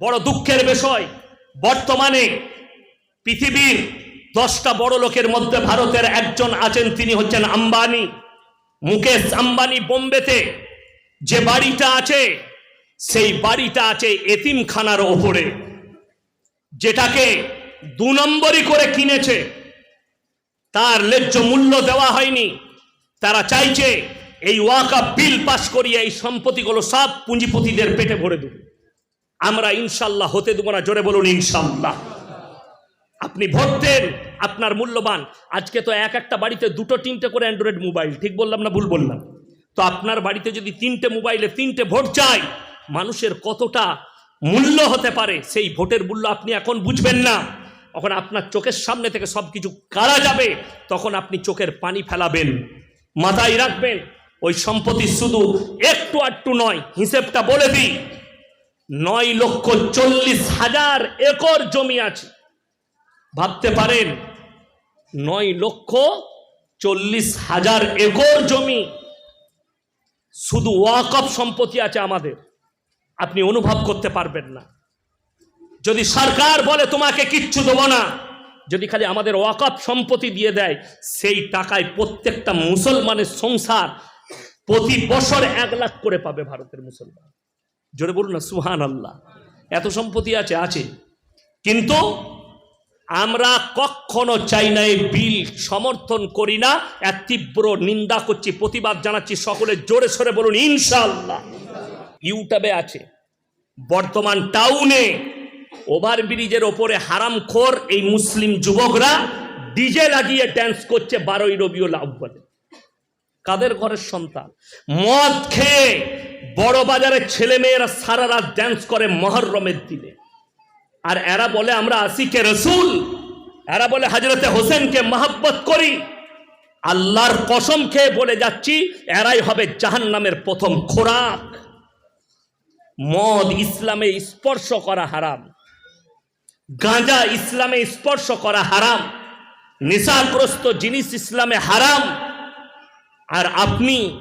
বড় দুঃখের বিষয়, বর্তমানে পৃথিবীর দশটা বড় লোকের মধ্যে ভারতের একজন আছেন, তিনি হচ্ছেন আম্বানি, মুকেশ আম্বানি বোম্বেতে যে বাড়িটা আছে, সেই বাড়িটা আছে এতিমখানার ওপরে, যেটাকে দু নম্বরই করে কিনেছে। তার ন্যায্য মূল্য দেওয়া হয়নি। তারা চাইছে এই ওয়াকা বিল পাস করিয়ে এই সম্পত্তিগুলো সব পুঁজিপতিদের পেটে ভরে দেবে। আমরা ইনশাল্লাহ হতে দেবো না, জোরে বলুন ইনশাল্লাহ। আপনি ভোট দেন, আপনার মূল্যবান। আজকে তো এক একটা বাড়িতে দুটো, তিনটে করে অ্যান্ড্রয়েড মোবাইল ঠিক বললাম না ভুল বললাম? তো আপনার বাড়িতে যদি তিনটে মোবাইলে তিনটে ভোট চাই, মানুষের কতটা মূল্য হতে পারে, সেই ভোটের মূল্য আপনি এখন বুঝবেন না। তখন আপনার চোখের সামনে থেকে সব কিছু কারা যাবে, তখন আপনি চোখের পানি ফেলাবেন, মাথায় রাখবেন। ওই সম্পত্তি শুধু একটু আটটু নয়, হিসেবটা বলে দিই। নয় লক্ষ চল্লিশ হাজার একর জমি আছে। ভাবতে পারেন, নয় লক্ষ চল্লিশ হাজার একর জমি শুধু ওয়াকফ সম্পত্তি আছে আমাদের। আপনি অনুভব করতে পারবেন না। যদি সরকার বলে, তোমাকে কিচ্ছু দেবো না। যদি খালি আমাদের ওয়াকফ সম্পত্তি দিয়ে দেয়, সেই টাকায় প্রত্যেকটা মুসলমানের সংসার প্রতি বছর এক লাখ করে পাবে ভারতের মুসলমান। জোরে বলুন না সুহান আল্লাহ এত সম্পত্তি আছে আছে। কিন্তু আমরা কখনো চাই না এই বিল সমর্থন করি না, এক তীব্র নিন্দা করছি, প্রতিবাদ জানাচ্ছি, সকলে জোরে সরে বলুন ইনশাল্লাহ ইউটিউবে আছে, বর্তমান টাউনে ওভারব্রিজের ওপরে হারামখোর এই মুসলিম যুবকরা ডিজে লাগিয়ে ড্যান্স করছে বারোই রবিউল আব্বালে কাদের ঘরের সন্তান? মদ খেয়ে বড় বাজারের ছেলে মেয়েরা সারা রাত ড্যান্স করে মহরমের দিনে। আর এরা বলে, আমরা আসিকে রসুল? এরা বলে হজরতে হোসেনকে মহাব্বত করি। আল্লাহর কসম খেয়ে বলে যাচ্ছি, এরাই হবে জাহান্নামের প্রথম খোরাক। মদ ইসলামে স্পর্শ করা হারাম। গাঁজা ইসলামে স্পর্শ করা হারাম। নেশাগ্রস্ত জিনিস ইসলামে হারাম। আর আপনি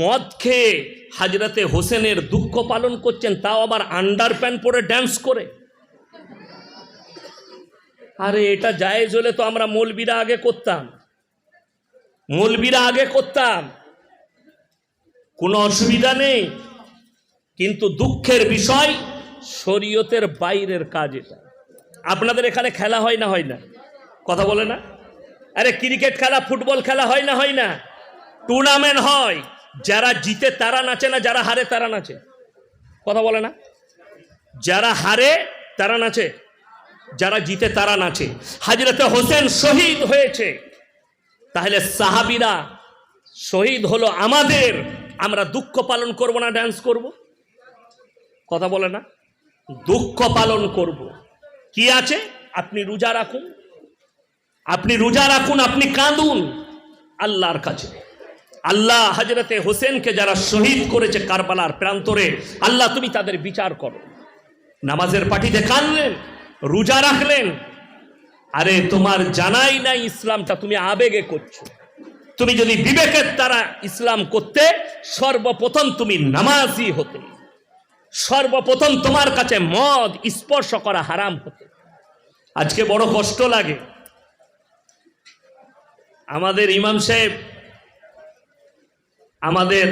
মদ খেয়ে হাজরাতে হোসেনের দুঃখ পালন করছেন, তাও আবার আন্ডার প্যান্ট পরে ড্যান্স করে। আরে, এটা জায়েজ হলে তো আমরা মৌলবিরা আগে করতাম। মৌলবিরা আগে করতাম। কোনো অসুবিধা নেই। কিন্তু দুঃখের বিষয় শরীয়তের বাইরের কাজ এটা। আপনাদের এখানে খেলা হয় না হয় না? কথা বলে না? আরে, ক্রিকেট খেলা, ফুটবল খেলা হয় না হয় না? টুর্নামেন্ট হয়, যারা জিতে তারা নাচে না যারা হারে তারা নাচে। কথা বলে না? যারা হারে তারা নাচে, যারা জিতে তারা নাচে। হাজরতে হোসেন শহীদ হয়েছে। তাহলে সাহাবিরা শহীদ হলো আমাদের, আমরা দুঃখ পালন করব না ড্যান্স করব? কথা বলে না? দুঃখ পালন করব। কি আছে? আপনি রোজা রাখুন। আপনি রোজা রাখুন, আপনি কাঁদুন। আল্লাহর কাছে। আল্লাহ হজরতে হোসেনকে যারা শহীদ করেছে কারবালার প্রান্তরে, আল্লাহ তুমি তাদের বিচার করো। নামাজের পাঠিতে কাঁদলেন রোজা রাখলেন, আরে তোমার জানাই নাই ইসলামটা তুমি আবেগে করছ। তুমি যদি বিবেকের দ্বারা ইসলাম করতে, সর্বপ্রথম তুমি নামাজি হতে। সর্বপ্রথম তোমার কাছে মদ স্পর্শ করা হারাম হতে। আজকে বড় কষ্ট লাগে। আমাদের ইমাম সাহেব আমাদের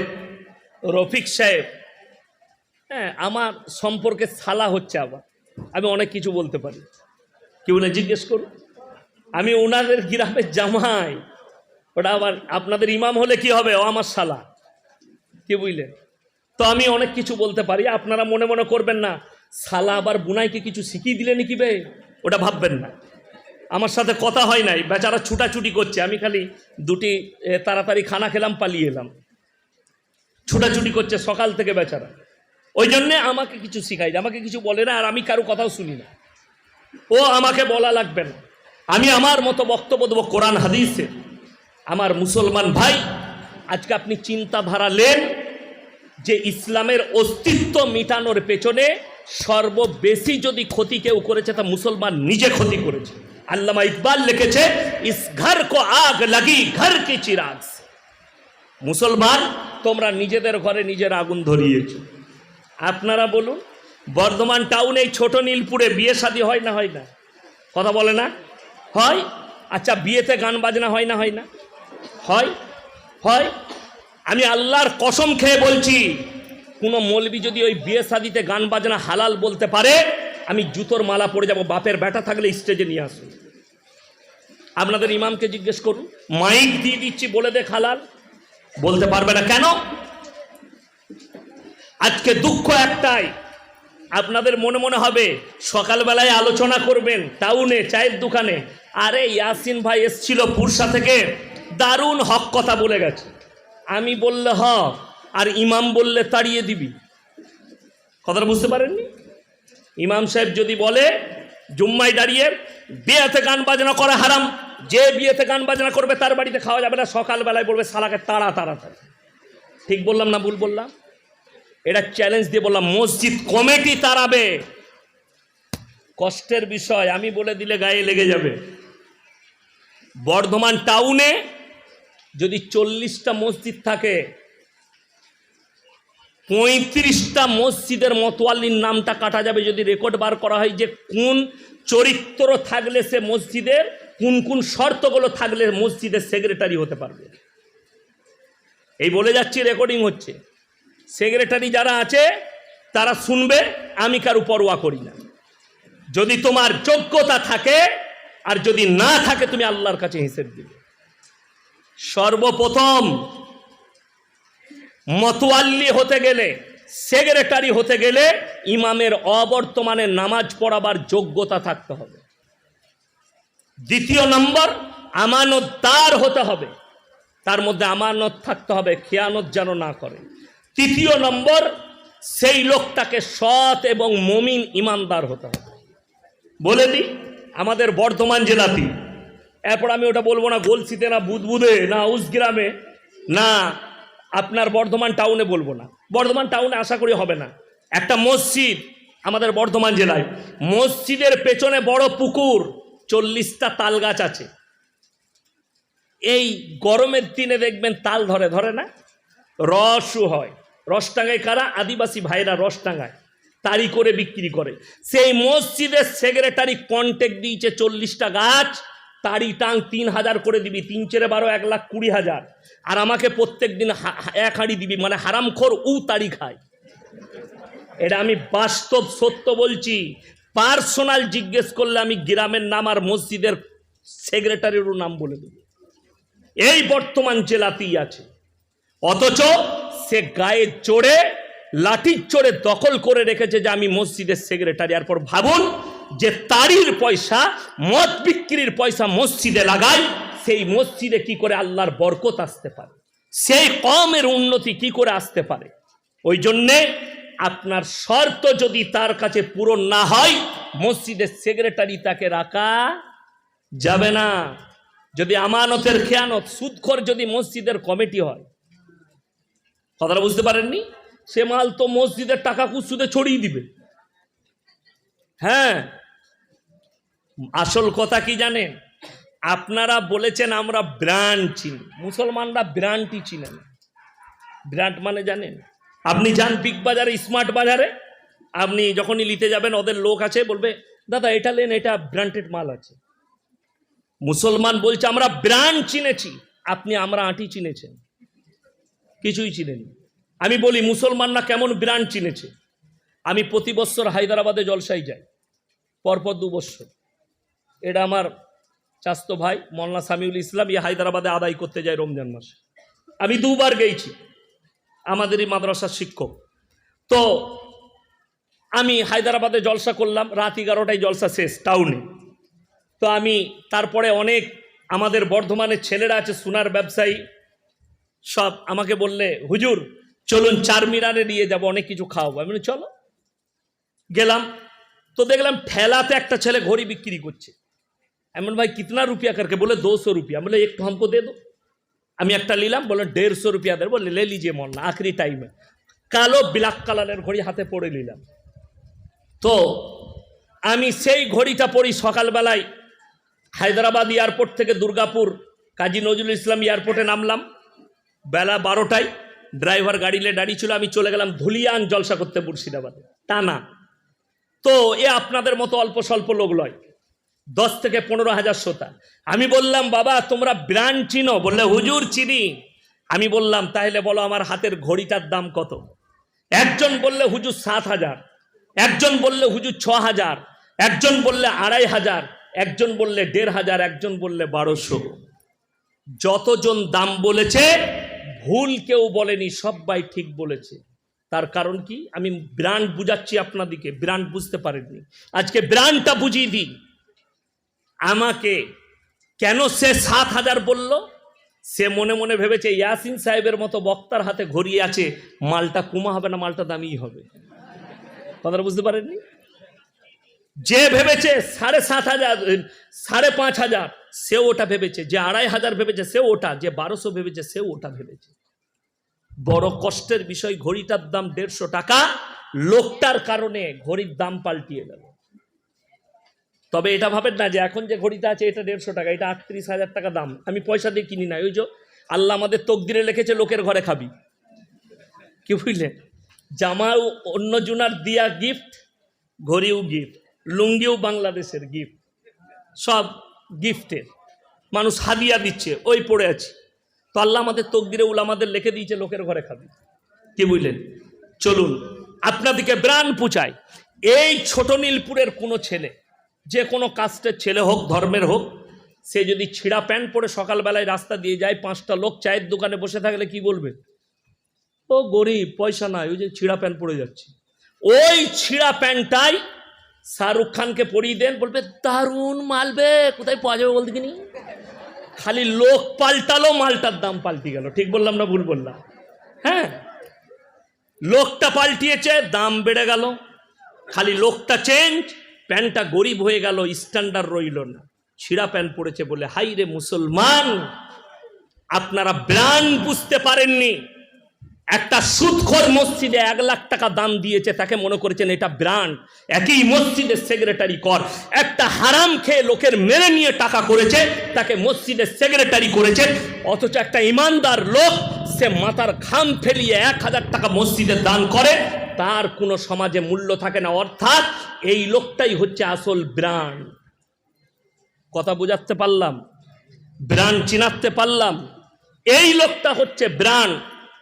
রফিক সাহেব হ্যাঁ আমার সম্পর্কে সালা হচ্ছে আবার। আমি অনেক কিছু বলতে পারি। কি বলে জিজ্ঞেস করুন আমি ওনাদের গ্রামের জামাই। ওটা আবার আপনাদের ইমাম হলে কি হবে? ও আমার সালা। কি বুঝলেন? তো আমি অনেক কিছু বলতে পারি। আপনারা মনে মনে করবেন না, সালা আবার বুনাইকে কিছু শিখিয়ে দিলেনি কি বে? ওটা ভাববেন না। আমার সাথে কথা হয় নাই। বেচারা ছুটাছুটি করছে। আমি খালি দুটি তাড়াতাড়ি খানা খেলাম, পালিয়ে এলাম। ছুটাছুটি করছে সকাল থেকে বেচারা। ওই জন্যে আমাকে কিছু শিখাই আমাকে কিছু বলে না, আর আমি কারও কথাও শুনি না। ও আমাকে বলা লাগবে না। আমি আমার মতো বক্তব্য দেবো কোরআন হাদিসে। আমার মুসলমান ভাই, আজকে আপনি চিন্তাধারা নেন যে ইসলামের অস্তিত্ব মিটানোর পেছনে সর্ববেশি যদি ক্ষতি কেউ করেছে, তা মুসলমান নিজে ক্ষতি করেছে। আল্লামা ইকবাল লিখেছে, ইস ঘর কো আগ লাগি, ঘর কি চিরাগ। মুসলমান, তোমরা নিজেদের ঘরে নিজের আগুন ধরিয়েছ। আপনারা বলুন, বর্ধমান টাউনে এই ছোট নীলপুরে বিয়ে শাদী হয় না হয় না? কথা বলে না? হয়? আচ্ছা বিয়েতে গান বাজনা হয় না হয় না? হয়? হয়? আমি আল্লাহর কসম খেয়ে বলছি, কোনো মলবি যদি ওই বিয়ে শাদিতে গান বাজনা হালাল বলতে পারে, আমি জুতোর মালা পরে যাব, বাপের ব্যাটা থাকলে স্টেজে নিয়ে আসুন। আপনাদের ইমামকে জিজ্ঞেস করুন, মাইক দিয়ে দিচ্ছি, বলে দেখ হালাল। বলতে পারবে না কেন? আজকে দুঃখ একটাই। আপনাদের মনে মনে হবে, সকালবেলায় আলোচনা করবেন টাউনে, চায়ের দোকানে। আরে, ইয়াসিন ভাই এসছিল পুরসা থেকে, দারুণ হক কথা বলে গেছে। আমি বললে হ, আর ইমাম বললে তাড়িয়ে দিবি। কথাটা বুঝতে পারেননি? ইমাম সাহেব যদি বলে, জুম্মায় দাঁড়িয়ে বিয়েতে গান বাজনা করা হারাম। যে বিয়েতে গান বাজনা করবে তার বাড়িতে খাওয়া যাবে না, সকালবেলায় বলবে, সালাকে তাড়া তাড়া তাড়া। ঠিক বললাম না, ভুল বললাম? এটা চ্যালেঞ্জ দিয়ে বললাম, মসজিদ কমিটি তাড়াবে। কষ্টের বিষয়, আমি বলে দিলে গায়ে লেগে যাবে। বর্ধমান টাউনে যদি চল্লিশটা মসজিদ থাকে, পঁয়ত্রিশটা মসজিদের মতোয়াল্লির নামটা কাটা যাবে যদি রেকর্ড বার করা হয় যে কোন চরিত্র থাকলে সে মসজিদের কোন কোন শর্তগুলো থাকলে মসজিদের সেক্রেটারি হতে পারবে। এই বলে যাচ্ছি রেকর্ডিং হচ্ছে। সেক্রেটারি যারা আছে, তারা শুনবে, আমি কারু পরোয়া করি না। যদি তোমার যোগ্যতা থাকে, আর যদি না থাকে, তুমি আল্লাহর কাছে হিসেব দিবে। সর্বপ্রথম, মতোয়াল্লি হতে গেলে সেক্রেটারি হতে গেলে, ইমামের অবর্তমানে নামাজ পড়াবার যোগ্যতা থাকতে হবে। দ্বিতীয় নম্বর আমানতদার হতে হবে। তার মধ্যে আমানত থাকতে হবে, খেয়ানত যেন না করে। তৃতীয় নম্বর, সেই লোকটাকে সৎ এবং মমিন ইমানদার হতে হবে। বলে দিই আমাদের বর্ধমান জেলাতে। এরপর আমি ওটা বলব না, গলসিতে না বুদবুদে, না উসগ্রামে, না আপনার বর্ধমান টাউনে বলব না। বর্ধমান টাউনে আশা করি হবে না। একটা মসজিদ আমাদের বর্ধমান জেলায়। মসজিদের পেছনে বড় পুকুর। চল্লিশটা তাল গাছ আছে। এই গরমের দিনে দেখবেন তাল ধরে ধরে না? রসও হয়। রস টাঙায় কারা? আদিবাসী ভাইরা রস টাঙায় তারি করে বিক্রি করে। সেই মসজিদের সেক্রেটারি কন্টেক্ট দিয়েছে চল্লিশটা গাছ। তারি টাং তিন হাজার করে দিবি, তিন চেরে বারো, এক লাখ কুড়ি হাজার। আর আমাকে প্রত্যেক দিন এক হাঁড়ি দিবি মানে হারামখোর উ তারি খায়। এটা আমি বাস্তব সত্য বলছি। পার্সোনাল জিজ্ঞেস করলে আমি গ্রামের নাম আর মসজিদের সেক্রেটারিরও নাম বলে দেব। এই বর্তমান জেলাতেই আছে, অথচ সে গায়ে চড়ে, লাঠির চড়ে দখল করে রেখেছে যে আমি মসজিদের সেক্রেটারি। এরপর ভাবুন যে তারির পয়সা, মদ বিক্রির পয়সা মসজিদে লাগায়, সেই মসজিদে কি করে আল্লাহর বরকত আসতে পারে? সেই কমের উন্নতি কি করে আসতে পারে? ওই জন্যে আপনার শর্ত যদি তার কাছে পূরণ না হয় মসজিদের সেক্রেটারি তাকে রাখা যাবে না। যদি আমানতের খেয়ানত, সুদখোর যদি মসজিদের কমিটি হয়, কথাটা বুঝতে পারেননি? সে মাল তো মসজিদের টাকা কুসুদে ছড়িয়ে দিবে। হ্যাঁ আসল কথা কি জানেন? আপনারা বলেছেন আমরা ব্র্যান্ড চিনি। মুসলমানরা ব্র্যান্ডই চিনে না। ব্র্যান্ড মানে জানেন? আপনি যান বিগ বাজারে স্মার্ট বাজারে আপনি যখনই নিতে যাবেন, ওদের লোক আছে, বলবে, দাদা, এটা লেন, এটা ব্র্যান্ডেড মাল আছে। মুসলমান বলছে, আমরা ব্র্যান্ড চিনেছি। আপনি আমরা আঁটি চিনেছেন। কিছুই চিনেন আমি বলি, মুসলমানরা কেমন ব্র্যান্ড চিনেছে? আমি প্রতি বছর হায়দ্রাবাদে জলসাই যাই, পরপর দু বছর। এটা আমার চাস্তো ভাই মল্লা সামিউল ইসলাম ইয়ে হায়দ্রাবাদে আদায় করতে যায় রমজান মাসে। আমি দুবার গেছি আমাদেরই মাদ্রাসার শিক্ষক। তো আমি হায়দ্রাবাদে জলসা করলাম, রাত এগারোটায় জলসা শেষ টাউনে তো আমি তারপরে অনেক আমাদের বর্ধমানের ছেলেরা আছে, সোনার ব্যবসায়ী, সব আমাকে বললে, হুজুর, চলুন চার মিনারে নিয়ে যাব, অনেক কিছু খাওয়াবো। আমি চলো। গেলাম। তো দেখলাম ঠেলাতে একটা ছেলে ঘড়ি বিক্রি করছে। এমন ভাই, কিতনা রুপিয়া কারকে? বলে, দুশো রুপিয়া। বলে, একটু হামকো দে দো। আমি একটা নিলাম, বলে দেড়শো রুপিয়া দেবো লে লিজিয়ে মরনা, আখরি টাইমে কালো ব্ল্যাক কালারের ঘড়ি হাতে পড়ে নিলাম। তো আমি সেই ঘড়িটা পড়ি সকালবেলায়, হায়দ্রাবাদ এয়ারপোর্ট থেকে দুর্গাপুর, কাজী নজরুল ইসলাম এয়ারপোর্টে নামলাম। বেলা বারোটায় ড্রাইভার গাড়িলে দাঁড়িয়ে ছিল আমি চলে গেলাম ধুলিয়ান জলসা করতে মুর্শিদাবাদে, টানা। তো এ আপনাদের মতো অল্প স্বল্প লোক লয়। দশ থেকে পনেরো হাজার শ্রোতা। আমি বললাম, বাবা, তোমরা ব্র্যান্ড চিনো। বললে, হুজুর, চিনি। আমি বললাম তাহলে বলো, আমার হাতের ঘড়িটার দাম কত? একজন বললে, হুজুর, সাত হাজার। একজন বললে, হুজুর, ছ হাজার। একজন বললে, আড়াই হাজার। একজন বললে, দেড় হাজার। একজন বললে, বারোশো। যতজন দাম বলেছে, ভুল কেউ বলেনি সবাই ঠিক বলেছে। তার কারণ কি? আমি ব্র্যান্ড বুঝাচ্ছি আপনাদিকে, ব্র্যান্ড বুঝতে পারেননি। আজকে ব্র্যান্ডটা বুঝিয়ে দিই। আমাকে কেন সে সাত হাজার বলল? সে মনে মনে ভেবেছে ইয়াসিন সাহেবের মতো বক্তার হাতে ঘড়িয়ে আছে, মালটা কুমা হবে না, মালটা দামিই হবে। কথাটা বুঝতে পারেননি? যে ভেবেছে সাড়ে সাত হাজার, সাড়ে পাঁচ হাজার সেও ওটা ভেবেছে। যে আড়াই হাজার ভেবেছে, সে ওটা। যে বারোশো ভেবেছে, সে ওটা ভেবেছে। বড় কষ্টের বিষয়, ঘড়িটার দাম দেড়শো টাকা, লোকটার কারণে ঘড়ির দাম পাল্টিয়ে গেল। তবে এটা ভাবেন না যে এখন যে ঘড়িটা আছে এটা দেড়শো টাকা, এটা আটত্রিশ হাজার টাকা দাম। আমি পয়সা দিয়ে কিনি না, ওই যে আল্লাহ আমাদের তকদিরে লিখেছে লোকের ঘরে খাবি। কি বুঝলেন জামা অন্য জুনার দিয়া গিফট ঘড়িও গিফট লুঙ্গিও বাংলাদেশের গিফট সব গিফটের মানুষ হাদিয়া দিচ্ছে, ওই পড়ে আছে। তো আল্লাহ আমাদের তকদিরে উল আমাদের লিখে দিয়েছে, লোকের ঘরে খাবি। কি বুঝলেন? চলুন, আপনাদিকে ব্রাণ পুচাই। এই ছোট নীলপুরের কোনো ছেলে যে কোনো কাস্টের ছেলে হোক, ধর্মের হোক, সে যদি ছিঁড়া প্যান্ট পরে সকালবেলায় রাস্তা দিয়ে যায়, পাঁচটা লোক চায়ের দোকানে বসে থাকলে কি বলবে? ও গরিব, পয়সা নাই, ওই যে ছিঁড়া প্যান্ট পরে যাচ্ছে। ওই ছিঁড়া প্যান্টটাই শাহরুখ খানকে পরিয়ে দেন, বলবে, দারুণ মালবে কোথায় পাওয়া যাবে বলতে কিনি খালি লোক পাল্টালো, মালটার দাম পাল্টি গেল। ঠিক বললাম না ভুল বললাম? হ্যাঁ। লোকটা পাল্টিয়েছে, দাম বেড়ে গেল। খালি লোকটা চেঞ্জ প্যান্টটা গরিব হয়ে গেল স্ট্যান্ডার্ড রইল না। ছিঁড়া প্যান্ট পড়েছে বলে, হাই রে মুসলমান, আপনারা ব্র্যান্ড বুঝতে পারেননি। একটা সুদখোর মসজিদে এক লাখ টাকা দাম দিয়েছে, তাকে মনে করেছেন এটা ব্র্যান্ড। একই মসজিদের সেক্রেটারি কর। একটা হারাম খেয়ে লোকের মেরে নিয়ে টাকা করেছে, তাকে মসজিদের সেক্রেটারি করেছে। অথচ একটা ইমানদার লোক, সে মাথার ঘাম ফেলিয়ে এক হাজার টাকা মসজিদে দান করে তার কোনো সমাজে মূল্য থাকে না, অর্থাৎ এই লোকটাই হচ্ছে আসল ব্র্যান্ড কথা বোঝাতে পারলাম? ব্র্যান্ড চিনাতে পারলাম? এই লোকটা হচ্ছে ব্র্যান্ড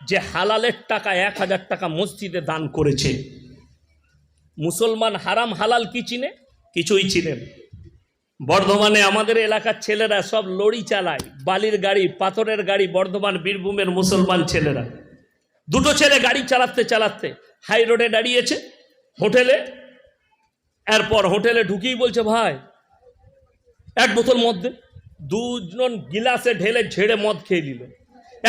যে হালালের টাকা, এক হাজার টাকা মসজিদে দান করেছে। মুসলমান হারাম হালাল কি চিনে? কিছুই চিনেন বর্ধমানে আমাদের এলাকার ছেলেরা সব লড়ি চালায়, বালির গাড়ি, পাথরের গাড়ি, বর্ধমান বীরভূমের মুসলমান ছেলেরা। দুটো ছেলে গাড়ি চালাতে চালাতে হাই রোডে দাঁড়িয়েছে হোটেলে। এরপর হোটেলে ঢুকিয়ে বলছে, ভাই, এক বোতল মদ দে। দুজন গিলাসে ঢেলে ঝেড়ে মদ খেয়ে নিল।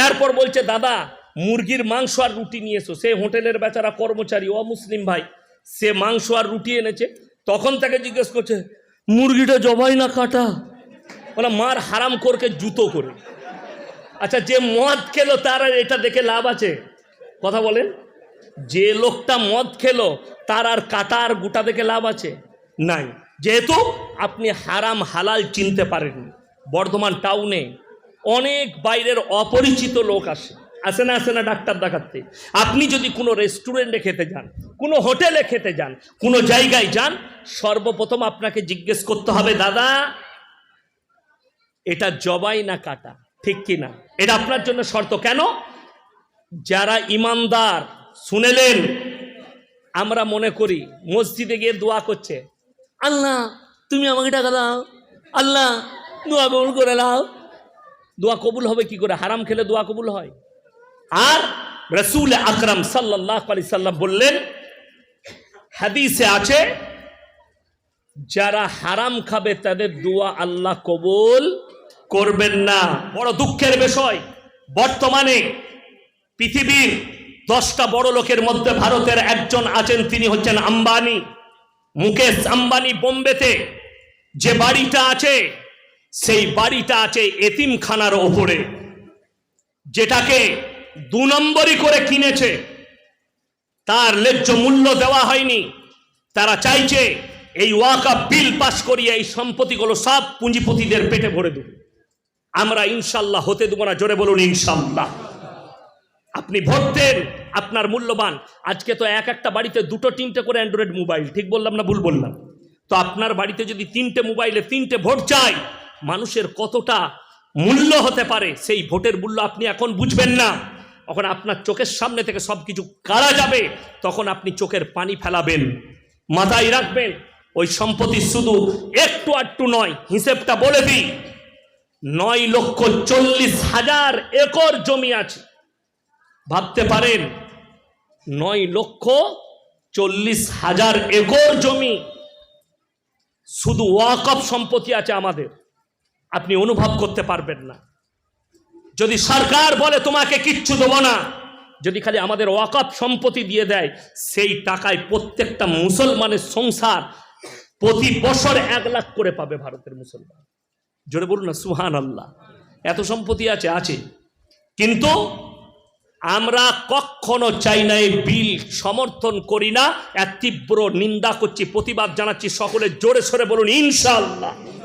এরপর বলছে, দাদা, মুরগির মাংস আর রুটি নিয়ে এসো। সে হোটেলের বেচারা কর্মচারী, অমুসলিম ভাই। সে মাংস আর রুটি এনেছে। তখন তাকে জিজ্ঞেস করছে, মুরগিটা জবাই না কাটা? বলে, মার হারাম করকে জুতো করে। আচ্ছা যে মদ খেলো তার এটা দেখে লাভ আছে? কথা বলেন। যে লোকটা মদ খেলো তার আর কাটা আর গোটা দেখে লাভ আছে? নাই। যেহেতু আপনি হারাম হালাল চিনতে পারেননি বর্ধমান টাউনে অনেক বাইরের অপরিচিত লোক আসে। আসে না আসে না ডাক্তার দেখাতে। আপনি যদি কোনো রেস্টুরেন্টে খেতে যান কোনো হোটেলে খেতে যান কোনো জায়গায় যান সর্বপ্রথম আপনাকে জিজ্ঞেস করতে হবে দাদা এটা জবাই না কাটা? ঠিক কি না এটা আপনার জন্য শর্ত। কেন? যারা ইমানদার শুনেলেন আমরা মনে করি মসজিদে গিয়ে দোয়া করছে। আল্লাহ তুমি আমাকে টাকা দাও। আল্লাহ দোয়া কবুল করে নাও। দোয়া কবুল হবে কি করে? হারাম খেলে দোয়া কবুল হয়। আর রসুল আকরাম সাল্লাহ আলি সাল্লাম বললেন হাদিসে আছে যারা হারাম খাবে তাদের দোয়া আল্লাহ কবুল করবেন না। বড় দুঃখের বিষয়। বর্তমানে পৃথিবীর দশটা বড় লোকের মধ্যে ভারতের একজন আছেন, তিনি হচ্ছেন আম্বানি, মুকেশ আম্বানি বোম্বেতে। যে বাড়িটা আছে, সেই বাড়িটা আছে এতিমখানার ওপরে। যেটাকে দু নম্বরই করে কিনেছে। তার ন্যায্য মূল্য দেওয়া হয়নি। তারা চাইছে এই ওয়াকা বিল পাশ করিয়ে এই সম্পত্তিগুলো সব পুঁজিপতিদের পেটে ভরে দেব। আমরা ইনশাল্লাহ হতে দেবো না, জোরে বলুন ইনশাল্লাহ। আপনি ভোট দেন, আপনার মূল্যবান। আজকে তো এক একটা বাড়িতে দুটো, তিনটে করে অ্যান্ড্রয়েড মোবাইল ঠিক বললাম না ভুল বললাম? তো আপনার বাড়িতে যদি তিনটে মোবাইলে তিনটে ভোট চাই, মানুষের কতটা মূল্য হতে পারে, সেই ভোটের মূল্য আপনি এখন বুঝবেন না। তখন আপনার চোখের সামনে থেকে সব কিছু কারা যাবে, তখন আপনি চোখের পানি ফেলাবেন, মাথায় রাখবেন, ওই সম্পত্তি শুধু একটু আটটু নয়, হিসেবটা বলে দিই, নয় লক্ষ চল্লিশ হাজার একর জমি আছে। ভাবতে পারেন, নয় লক্ষ চল্লিশ হাজার একর জমি শুধু ওয়াকফ সম্পত্তি আছে আমাদের। আপনি অনুভব করতে পারবেন না। যদি সরকার বলে, তোমাকে কিচ্ছু দেবো না। যদি খালি আমাদের ওয়াকফ সম্পত্তি দিয়ে দেয়, সেই টাকায় প্রত্যেকটা মুসলমানের সংসার প্রতি বছর এক লাখ করে পাবে ভারতের মুসলমান। জোরে বলুন না সুহান আল্লাহ এত সম্পত্তি আছে আছে। কিন্তু আমরা কখনো চাই না এই বিল সমর্থন করি না। এক তীব্র নিন্দা করছি, প্রতিবাদ জানাচ্ছি, সকলে জোরে সরে বলুন, ইনশাআল্লাহ।